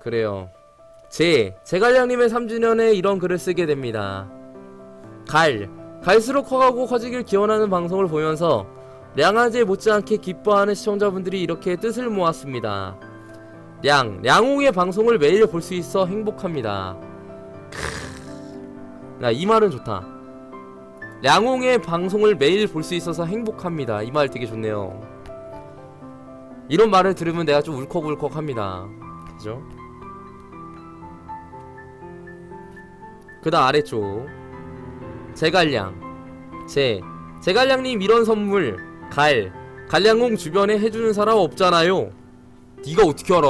그래요. 제, 제갈량님의 3주년에 이런 글을 쓰게 됩니다. 갈, 갈수록 커가고 커지길 기원하는 방송을 보면서 량아재 못지않게 기뻐하는 시청자분들이 이렇게 뜻을 모았습니다. 량, 량홍의 방송을 매일 볼 수 있어 행복합니다. 크... 야, 이 말은 좋다. 량홍의 방송을 매일 볼 수 있어서 행복합니다. 이 말 되게 좋네요. 이런 말을 들으면 내가 좀 울컥울컥합니다. 그죠? 그다음 아래쪽 제갈량 제 제갈량님 이런 선물 갈 갈량홍 주변에 해주는 사람 없잖아요. 네가 어떻게 알아?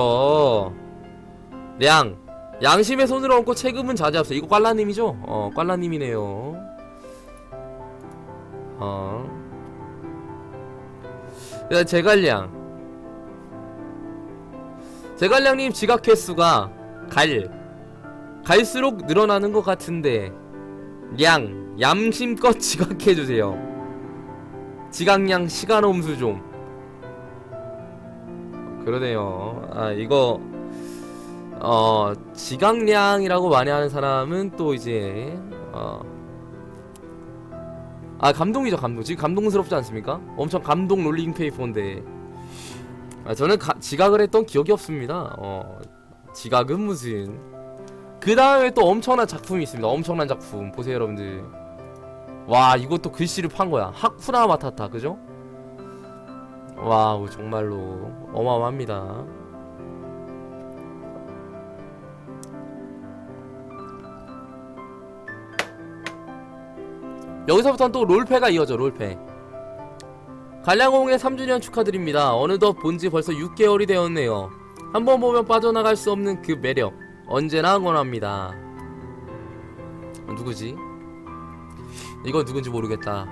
량 양심의 손을 얹고 체금은 자제합시다. 이거 꽐라님이죠? 어 꽐라님이네요. 어. 제갈량 제갈량님 지각 횟수가 갈 갈수록 늘어나는 것 같은데 량 얌심껏 지각해주세요. 지각량 시간 홈수 좀. 그러네요. 아 이거 어 지각량이라고 많이 하는 사람은 또 이제 어. 아 감동이죠 감동. 지금 감동스럽지 않습니까? 엄청 감동 롤링 페이퍼인데. 아, 저는 가, 지각을 했던 기억이 없습니다. 어 지각은 무슨 그 다음에 또 엄청난 작품이 있습니다. 엄청난 작품 보세요 여러분들. 와 이것도 글씨를 판 거야. 하쿠나 마타타 그죠? 와우 정말로 어마어마합니다. 여기서부터는 또 롤패가 이어져 롤패. 갈량홍의 3주년 축하드립니다. 어느덧 본지 벌써 6개월이 되었네요. 한번 보면 빠져나갈 수 없는 그 매력. 언제나 응원합니다. 누구지? 이거 누군지 모르겠다.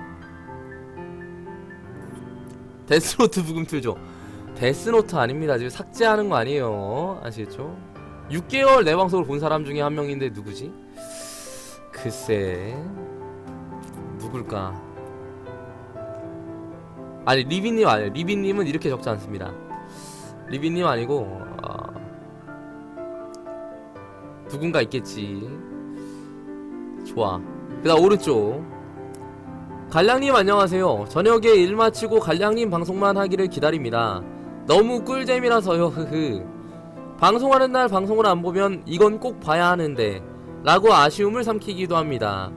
데스노트 부금 틀죠. 데스노트 아닙니다. 지금 삭제하는 거 아니에요. 아시겠죠? 6개월 내 방송을 본 사람 중에 한 명인데 누구지? 글쎄 누굴까? 아니 리비님 아니에요. 리비님은 이렇게 적지 않습니다. 리비님 아니고 누군가 있겠지. 좋아. 그 다음 오른쪽. 갈량님 안녕하세요. 저녁에 일 마치고 갈량님 방송만 하기를 기다립니다. 너무 꿀잼이라서요. 흐흐. 방송하는 날 방송을 안 보면 이건 꼭 봐야 하는데 라고 아쉬움을 삼키기도 합니다.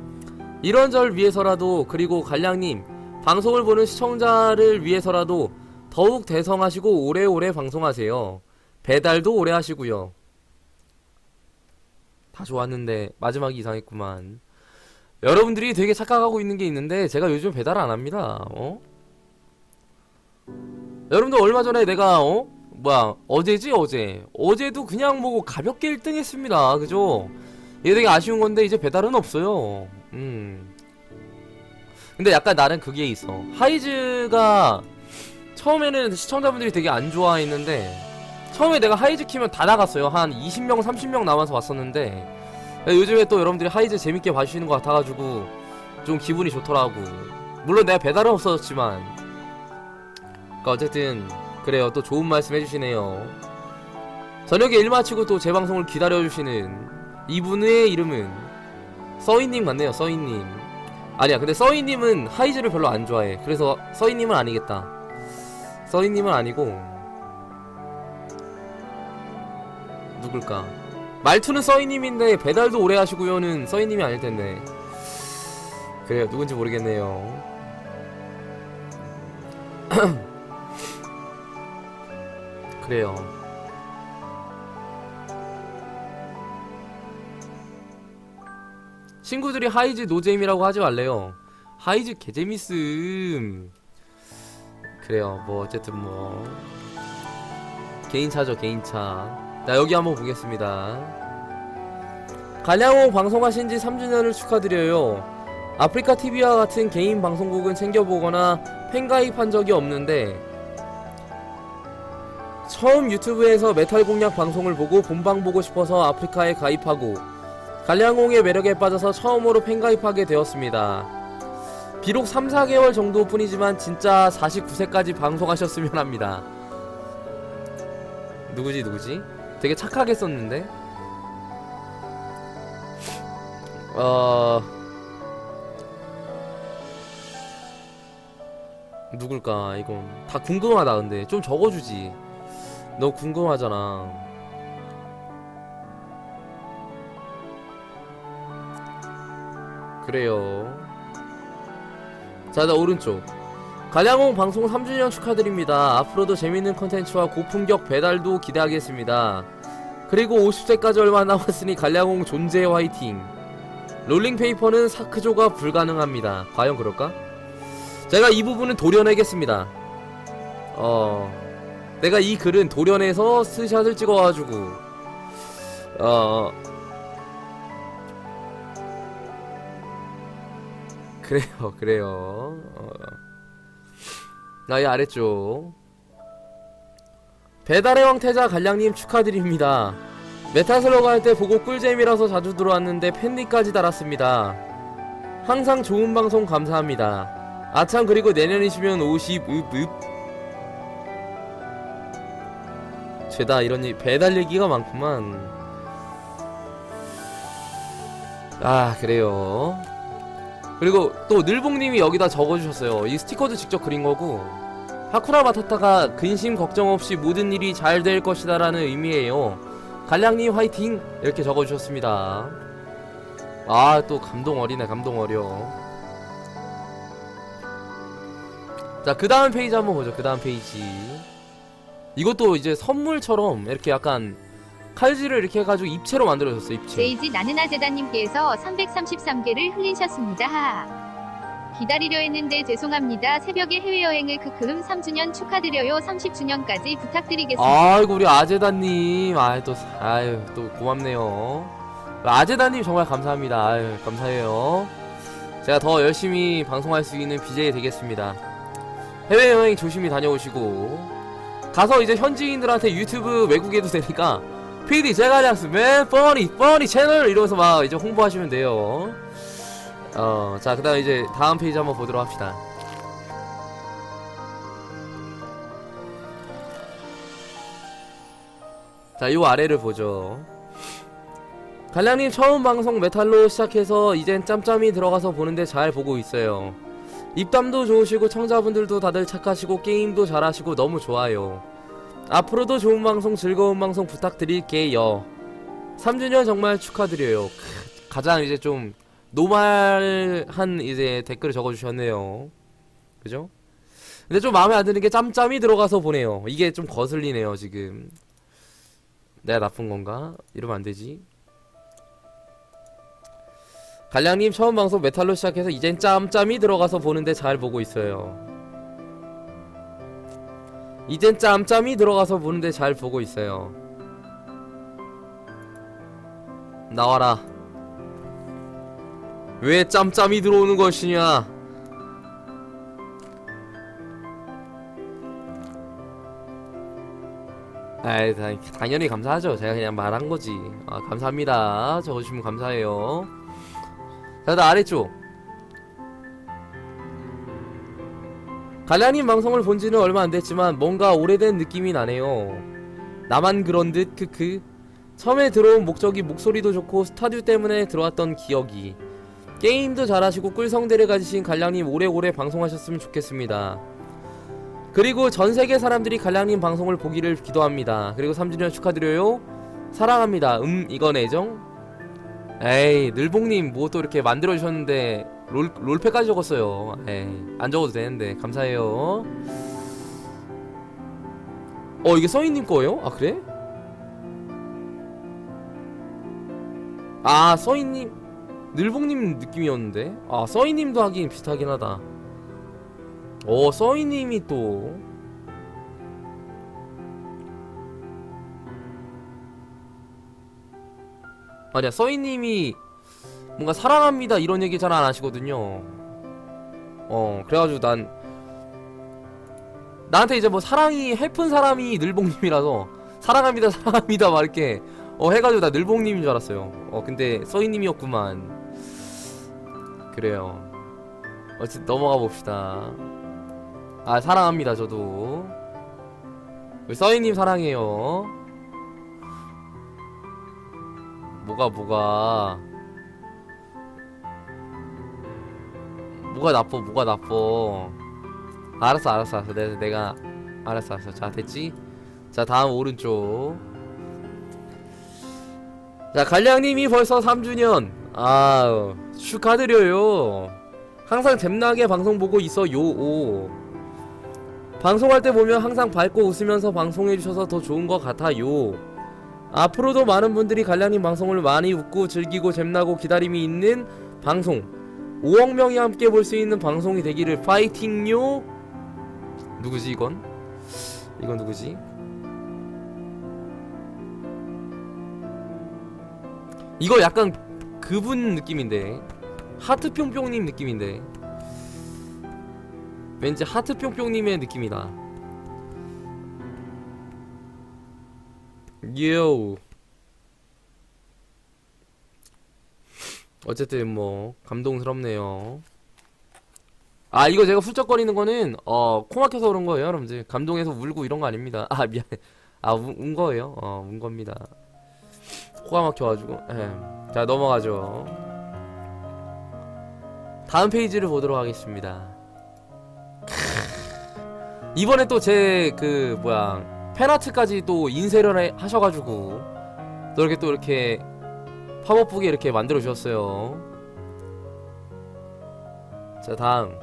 이런 절 위해서라도 그리고 갈량님 방송을 보는 시청자를 위해서라도 더욱 대성하시고 오래오래 방송하세요. 배달도 오래 하시고요. 다 좋았는데 마지막이 이상했구만. 여러분들이 되게 착각하고 있는 게 있는데 제가 요즘 배달 안 합니다. 어? 여러분들 얼마 전에 내가 어? 뭐야 어제지 어제 어제도 그냥 뭐 가볍게 1등 했습니다. 그죠? 이게 되게 아쉬운 건데 이제 배달은 없어요. 음. 근데 약간 나는 그게 있어. 하이즈가 처음에는 시청자분들이 되게 안 좋아했는데 처음에 내가 하이즈 키면 다 나갔어요. 한 20명, 30명 남아서 왔었는데 요즘에 또 여러분들이 하이즈 재밌게 봐주시는 것 같아가지고 좀 기분이 좋더라고. 물론 내가 배달은 없어졌지만 그러니까 어쨌든 그래요. 또 좋은 말씀 해주시네요. 저녁에 일 마치고 또제 방송을 기다려주시는 이분의 이름은 서인님 같네요. 서인님. 아니야. 근데 서인님은 하이즈를 별로 안 좋아해. 그래서 서인님은 아니겠다. 서인님은 아니고 누굴까? 말투는 서이님인데 배달도 오래 하시고요는 서이님이 아닐 텐데. 그래요, 누군지 모르겠네요. 그래요. 친구들이 하이즈 노잼이라고 하지 말래요. 하이즈 개재밌음. 그래요, 뭐 어쨌든 뭐 개인차죠, 개인차. 자 여기 한번 보겠습니다. 갈량호 방송하신 지 3주년을 축하드려요. 아프리카 TV와 같은 개인 방송국은 챙겨보거나 팬가입한 적이 없는데 처음 유튜브에서 메탈 공략 방송을 보고 본방 보고 싶어서 아프리카에 가입하고 갈량홍의 매력에 빠져서 처음으로 팬가입하게 되었습니다. 비록 3, 4개월 정도 뿐이지만 진짜 49세까지 방송하셨으면 합니다. 누구지 누구지? 되게 착하게 썼는데. 어. 누굴까 이건. 다 궁금하다 근데. 좀 적어주지. 너 궁금하잖아. 그래요. 자, 나 오른쪽. 가량홍 방송 3주년 축하드립니다. 앞으로도 재밌는 컨텐츠와 고품격 배달도 기대하겠습니다. 그리고 50세까지 얼마 남았으니 갈량홍 존재 화이팅. 롤링페이퍼는 사크조가 불가능합니다. 과연 그럴까? 제가 이 부분은 도려내겠습니다. 어, 내가 이 글은 도려내서 스샷을 찍어가지고, 어, 그래요, 그래요. 어. 나이 아래쪽. 배달의 왕 태자 갈량님 축하드립니다. 메타슬러그 할 때 보고 꿀잼이라서 자주 들어왔는데 팬니까지 달았습니다. 항상 좋은 방송 감사합니다. 아참 그리고 내년이시면 50 읍읍 죄다 이런 이 배달 얘기가 많구만. 아 그래요. 그리고 또 늘봉님이 여기다 적어주셨어요. 이 스티커도 직접 그린 거고 하쿠라 마타타가 근심 걱정 없이 모든 일이 잘 될 것이다라는 의미예요. 갈량님 화이팅 이렇게 적어주셨습니다. 아 또 감동 어리네 감동 어려. 자그 다음 페이지 한번 보죠. 그 다음 페이지. 이것도 이제 선물처럼 이렇게 약간 칼질을 이렇게 해가지고 입체로 만들어졌어 입체. 제이지 나는아제다님께서 333개를 흘리셨습니다. 하하. 기다리려 했는데 죄송합니다. 새벽에 해외여행을 크크흠 3주년 축하드려요. 30주년까지 부탁드리겠습니다. 아이고 우리 아제다님 아유 또 아유 또 고맙네요 아제다님 정말 감사합니다 아유 감사해요 제가 더 열심히 방송할 수 있는 BJ 되겠습니다 해외여행 조심히 다녀오시고 가서 이제 현지인들한테 유튜브 외국에도 되니까 PD 제갈량스 맨 뻔히 뻔히 채널 이러면서 막 이제 홍보하시면 돼요 어자 그 다음 이제 다음 페이지 한번 보도록 합시다 자, 요 아래를 보죠. 갈량님 처음 방송 메탈로 시작해서 이젠 짬짬이 들어가서 보는데 잘 보고 있어요. 입담도 좋으시고 청자분들도 다들 착하시고 게임도 잘하시고 너무 좋아요. 앞으로도 좋은 방송 즐거운 방송 부탁드릴게요. 3주년 정말 축하드려요. 크, 가장 이제 좀 노말한 이제 댓글을 적어주셨네요. 그죠? 근데 좀 마음에 안 드는 게 짬짬이 들어가서 보네요. 이게 좀 거슬리네요 지금. 내가 나쁜 건가? 이러면 안 되지. 갈량님 처음 방송 메탈로 시작해서 이젠 짬짬이 들어가서 보는데 잘 보고 있어요. 이젠 짬짬이 들어가서 보는데 잘 보고 있어요. 나와라. 왜 짬짬이 들어오는 것이냐? 아이 당- 당연히 감사하죠 제가 그냥 말한 거지 아 감사합니다 적어주시면 감사해요 자 다음 아래쪽 갈량님 방송을 본 지는 얼마 안 됐지만 뭔가 오래된 느낌이 나네요 나만 그런 듯 크크 처음에 들어온 목적이 목소리도 좋고 스타듀 때문에 들어왔던 기억이 게임도 잘하시고 꿀성대를 가지신 갈량님 오래오래 방송하셨으면 좋겠습니다 그리고 전 세계 사람들이 갈량님 방송을 보기를 기도합니다. 그리고 3주년 축하드려요. 사랑합니다. 음, 이건 애정? 에이, 늘봉님 뭐 또 이렇게 만들어 주셨는데 롤 롤패까지 적었어요. 에이, 안 적어도 되는데 감사해요. 어, 이게 써이님 거예요? 아 그래? 아 써이님 늘봉님 느낌이었는데 아 써이님도 하긴 비슷하긴 하다. 오 써이님이 또 아니야 써이님이 뭔가 사랑합니다 이런 얘기 잘 안 하시거든요. 어 그래가지고 난 나한테 이제 뭐 사랑이 해픈 사람이 늘봉님이라서 사랑합니다 사랑합니다 막 이렇게 어 해가지고 나 늘봉님인 줄 알았어요. 어 근데 써이님이었구만. 그래요. 어쨌든 넘어가 봅시다. 아 사랑합니다 저도. 우리 써이님 사랑해요? 뭐가 뭐가 뭐가 나빠 뭐가 나빠. 알았어 알았어 알았어. 내가, 내가 알았어 알았어. 자 됐지? 자 다음 오른쪽. 자 갈량님이 벌써 3주년. 아 축하드려요. 항상 잼나게 방송 보고 있어 요. 오 방송할 때 보면 항상 밝고 웃으면서 방송해주셔서 더 좋은 것 같아요. 앞으로도 많은 분들이 갈량님 방송을 많이 웃고 즐기고 잼나고 기다림이 있는 방송 5억 명이 함께 볼 수 있는 방송이 되기를 파이팅요. 누구지 이건? 이건 누구지? 이거 약간 그분 느낌인데. 하트 뿅뿅님 느낌인데. 왠지 하트 뿅뿅님의 느낌이다. 요 어쨌든 뭐 감동스럽네요. 아 이거 제가 훌쩍거리는 거는 어 코막혀서 그런 거예요 여러분들. 감동해서 울고 이런 거 아닙니다. 아 미안해. 아운 거예요? 어운 겁니다. 코가 막혀가지고. 예. 자 넘어가죠. 다음 페이지를 보도록 하겠습니다. 이번에 또 제 그 뭐야 팬아트까지 또 인쇄를 해- 하셔가지고 또 이렇게 또 이렇게 팝업북에 이렇게 만들어 주셨어요 자 다음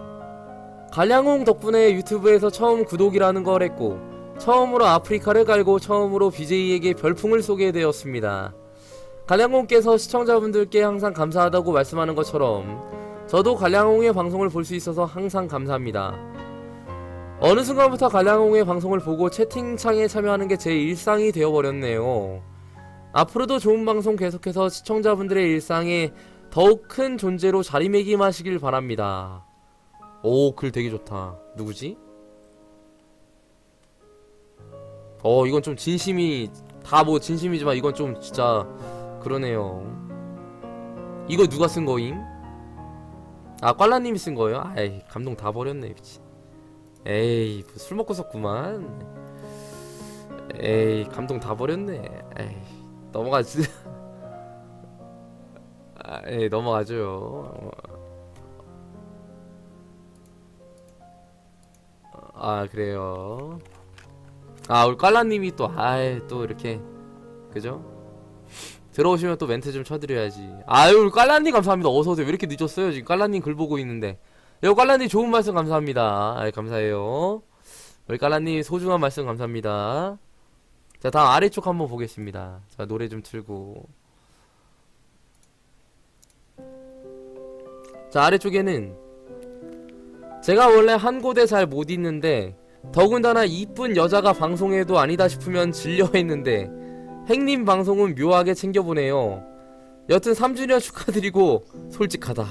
갈량홍 덕분에 유튜브에서 처음 구독이라는 걸 했고 처음으로 아프리카를 깔고 처음으로 BJ에게 별풍을 소개되었습니다 갈량홍께서 시청자분들께 항상 감사하다고 말씀하는 것처럼 저도 갈량홍의 방송을 볼 수 있어서 항상 감사합니다. 어느 순간부터 갈량홍의 방송을 보고 채팅창에 참여하는 게 제 일상이 되어버렸네요. 앞으로도 좋은 방송 계속해서 시청자분들의 일상에 더욱 큰 존재로 자리매김하시길 바랍니다. 오, 글 되게 좋다. 누구지? 어, 이건 좀 진심이 다 뭐 진심이지만 이건 좀 진짜 그러네요. 이거 누가 쓴 거임? 아, 꽐라님이 쓴 거예요? 아이, 감동 다 버렸네, 미친. 에이, 뭐술 먹고 썼구만. 에이, 감동 다 버렸네. 에이, 넘어가지. 아, 에이, 넘어가죠. 아, 그래요. 아, 우리 꽐라님이 또, 아이, 또 이렇게, 그죠? 들어오시면 또 멘트 좀 쳐드려야지. 아유, 우리 깔라님 감사합니다. 어서오세요. 왜 이렇게 늦었어요? 지금 깔라님 글 보고 있는데. 여 깔라님 좋은 말씀 감사합니다. 아이, 감사해요. 우리 깔라님 소중한 말씀 감사합니다. 자, 다음 아래쪽 한번 보겠습니다. 자, 노래 좀 틀고. 자, 아래쪽에는 제가 원래 한 곳에 잘 못 있는데 더군다나 이쁜 여자가 방송에도 아니다 싶으면 질려 했는데 행님 방송은 묘하게 챙겨보네요. 여튼 3주년 축하드리고 솔직하다.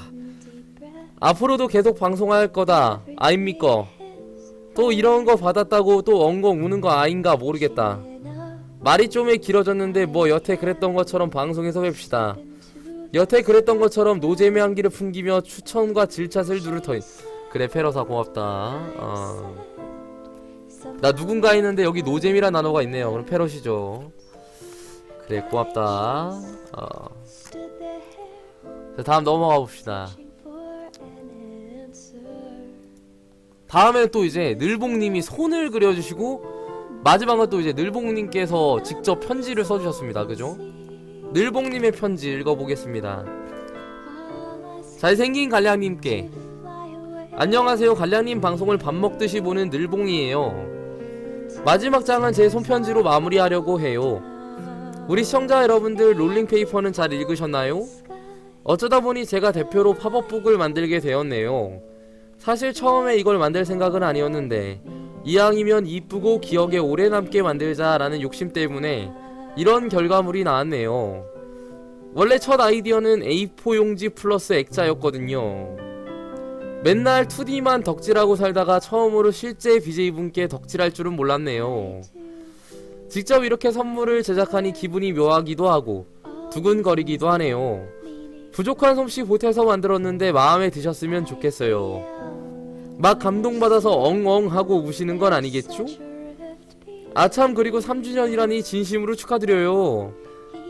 앞으로도 계속 방송할 거다. 아입니까? 또 이런 거 받았다고 또 엉엉 우는 거 아닌가 모르겠다. 말이 좀 길어졌는데 뭐 여태 그랬던 것처럼 방송에서 뵙시다. 여태 그랬던 것처럼 노잼의 한기를 풍기며 추천과 질샷을 누를 터인. 그래 페러사 고맙다. 어. 나 누군가 있는데 여기 노잼이란 단어가 있네요. 그럼 페럿이죠. 그래 고맙다. 어. 자 다음 넘어가 봅시다. 다음에 또 이제 늘봉님이 손을 그려주시고 마지막은 또 이제 늘봉님께서 직접 편지를 써주셨습니다. 그죠? 늘봉님의 편지 읽어보겠습니다. 잘생긴 갈량님께 안녕하세요 갈량님 방송을 밥 먹듯이 보는 늘봉이에요. 마지막 장은 제 손편지로 마무리하려고 해요. 우리 시청자 여러분들 롤링페이퍼는 잘 읽으셨나요? 어쩌다 보니 제가 대표로 팝업북을 만들게 되었네요. 사실 처음에 이걸 만들 생각은 아니었는데 이왕이면 이쁘고 기억에 오래 남게 만들자라는 욕심 때문에 이런 결과물이 나왔네요. 원래 첫 아이디어는 A4 용지 플러스 액자였거든요. 맨날 2D만 덕질하고 살다가 처음으로 실제 BJ분께 덕질할 줄은 몰랐네요. 직접 이렇게 선물을 제작하니 기분이 묘하기도 하고 두근거리기도 하네요. 부족한 솜씨 보태서 만들었는데 마음에 드셨으면 좋겠어요. 막 감동받아서 엉엉 하고 우시는 건 아니겠죠? 아참 그리고 3주년이라니 진심으로 축하드려요.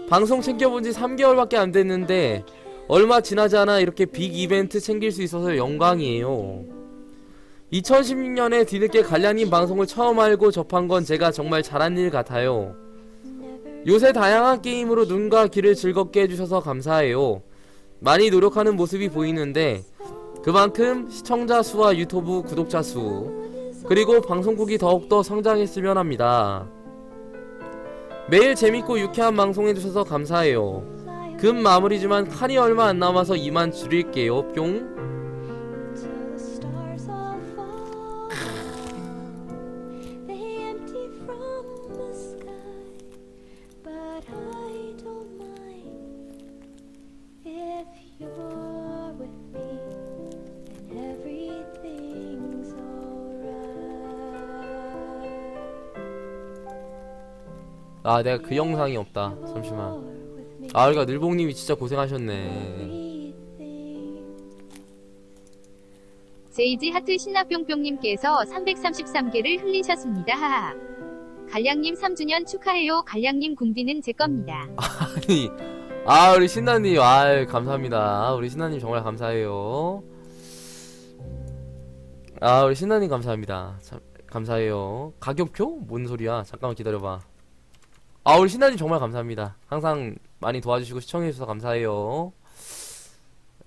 방송 챙겨본 지 3개월밖에 안 됐는데 얼마 지나지 않아 이렇게 빅 이벤트 챙길 수 있어서 영광이에요. 2016년에 뒤늦게 갈량님 방송을 처음 알고 접한 건 제가 정말 잘한 일 같아요. 요새 다양한 게임으로 눈과 귀를 즐겁게 해주셔서 감사해요. 많이 노력하는 모습이 보이는데 그만큼 시청자 수와 유튜브 구독자 수 그리고 방송국이 더욱더 성장했으면 합니다. 매일 재밌고 유쾌한 방송 해주셔서 감사해요. 금 마무리지만 칸이 얼마 안 남아서 이만 줄일게요. 뿅. 아 내가 그 영상이 없다. 잠시만. 아 그러니까 늘봉님이 진짜 고생하셨네. 제이지 하트 신나뿅뿅님께서 333개를 흘리셨습니다. 하하. 갈량님 3주년 축하해요. 갈량님 궁디는 제 겁니다. 아니 아 우리 신나님 아 감사합니다. 우리 신나님 정말 감사해요. 아 우리 신나님 감사합니다. 참 감사해요. 가격표? 뭔 소리야? 잠깐만 기다려봐. 아 우리 신나님 정말 감사합니다. 항상 많이 도와주시고 시청해주셔서 감사해요.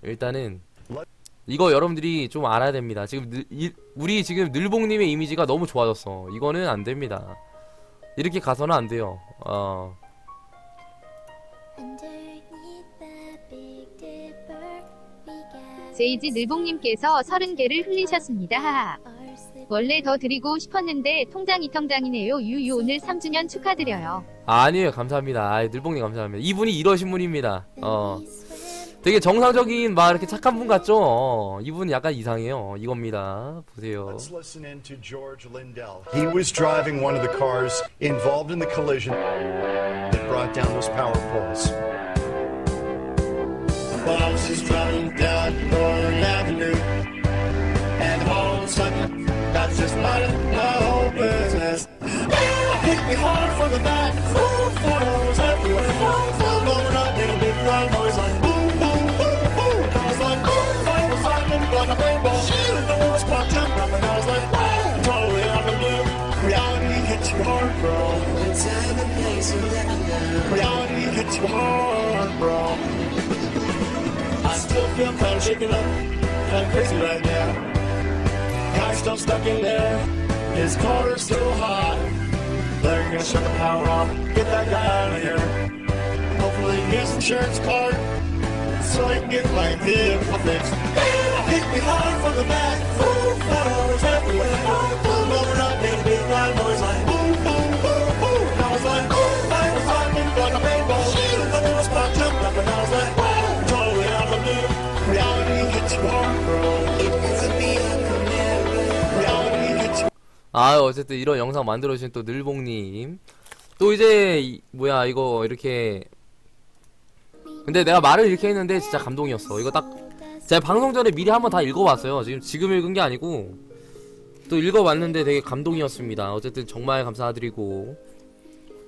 일단은 이거 여러분들이 좀 알아야 됩니다. 지금 늘, 이, 우리 지금 늘봉님의 이미지가 너무 좋아졌어. 이거는 안 됩니다. 이렇게 가서는 안 돼요. 어. Underneath the Big Dipper, we gather 제이지 늘봉님께서 30개를 흘리셨습니다. 하하. 원래 더 드리고 싶었는데 통장 이통장이네요. 유유 오늘 3주년 축하드려요. 아, 아니에요 감사합니다 아 늘봉님 감사합니다 이분이 이러신 분입니다 어 되게 정상적인 막 이렇게 착한 분 같죠 어, 이분 약간 이상해요 이겁니다 보세요 Let's listen in to George Lindell. He was driving one of the cars involved in the collision that brought down those power poles. Was just driving down Northern Avenue, Me hard from the back, full photos everywhere. Blowing up in a big loud noise like boom, boom, boom, boom. And I was like, I was lightning like a rainbow. And the world's clock jumped up, and I was like, wow, totally out of the blue. Reality hits you hard, bro. Reality hits you hard, bro. I still feel kinda shaken up, kinda crazy right now. Guy's still stuck in there, his car's still hot. Gonna shut the power off, get that guy out of here. Hopefully his insurance card, so I can get my vehicle fixed. Hit me hard from the back, full photos everywhere. Blowing up in a big loud noise like boom, boom, boom, boom. I was like, oh, 아 어쨌든 이런 영상 만들어주신 또 늘봉님. 또 이제 이- 뭐야 이거 이렇게. 근데 내가 말을 이렇게 했는데 진짜 감동이었어. 이거 딱 제가 방송 전에 미리 한번 다 읽어봤어요. 지금 지금 읽은 게 아니고. 또 읽어봤는데 되게 감동이었습니다. 어쨌든 정말 감사드리고.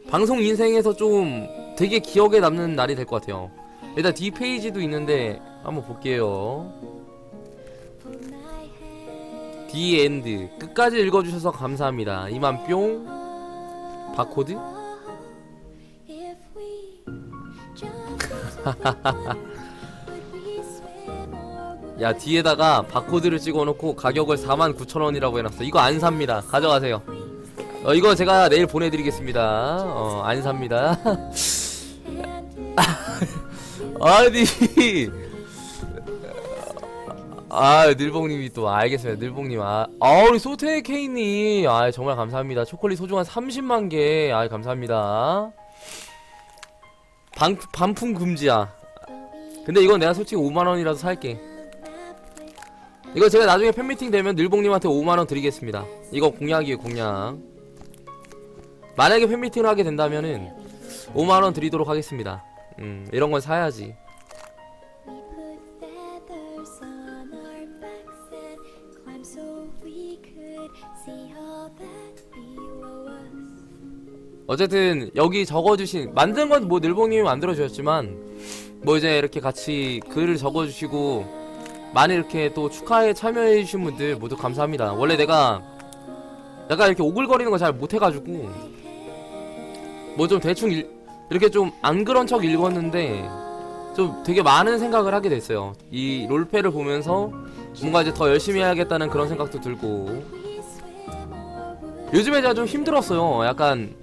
방송 인생에서 좀 되게 기억에 남는 날이 될 것 같아요. 일단 D 페이지도 있는데 한번 볼게요 hand. D 엔드 끝까지 읽어주셔서 감사합니다. 이만 뿅. 바코드? 야 뒤에다가 바코드를 찍어놓고 가격을 49,000원이라고 해놨어. 이거 안 삽니다. 가져가세요. 어 이거 제가 내일 보내드리겠습니다. 어 안 삽니다. 아니 아 늘봉님이 또 알겠습니다. 늘봉님 아, 아 우리 소테 케이님 아 정말 감사합니다. 초콜릿 소중한 30만 개아 감사합니다. 반, 반품 금지야. 근데 이건 내가 솔직히 5만원이라도 살게. 이거 제가 나중에 팬미팅 되면 늘봉님한테 5만원 드리겠습니다. 이거 공약이에요 공약. 만약에 팬미팅을 하게 된다면은 5만원 드리도록 하겠습니다. 음 이런 건 사야지 어쨌든 여기 적어주신 만든 건 뭐 늘봉님이 만들어 주셨지만 뭐 이제 이렇게 같이 글을 적어주시고 많이 이렇게 또 축하에 참여해 주신 분들 모두 감사합니다. 원래 내가 약간 이렇게 오글거리는 거 잘 못해가지고 뭐 좀 대충 읽- 이렇게 좀 안 그런 척 읽었는데 좀 되게 많은 생각을 하게 됐어요. 이 롤패를 보면서 뭔가 이제 더 열심히 해야겠다는 그런 생각도 들고 요즘에 제가 좀 힘들었어요. 약간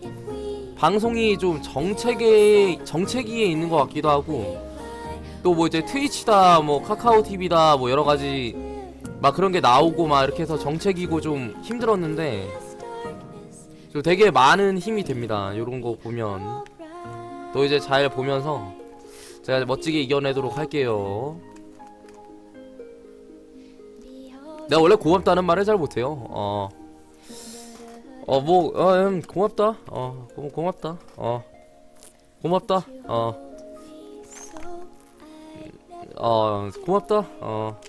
방송이 좀 정체계 정체기에 있는 것 같기도 하고 또 뭐 이제 트위치다 뭐 카카오 TV다 뭐 여러 가지 막 그런 게 나오고 막 이렇게 해서 정체기고 좀 힘들었는데 좀 되게 많은 힘이 됩니다. 요런 거 보면 또 이제 잘 보면서 제가 멋지게 이겨내도록 할게요. 내가 원래 고맙다는 말을 잘 못해요. 어. 어, 뭐, 어, 음, 고맙다. 어, 고, 고맙다. 어. 고맙다. 어. 어, 고맙다. 어.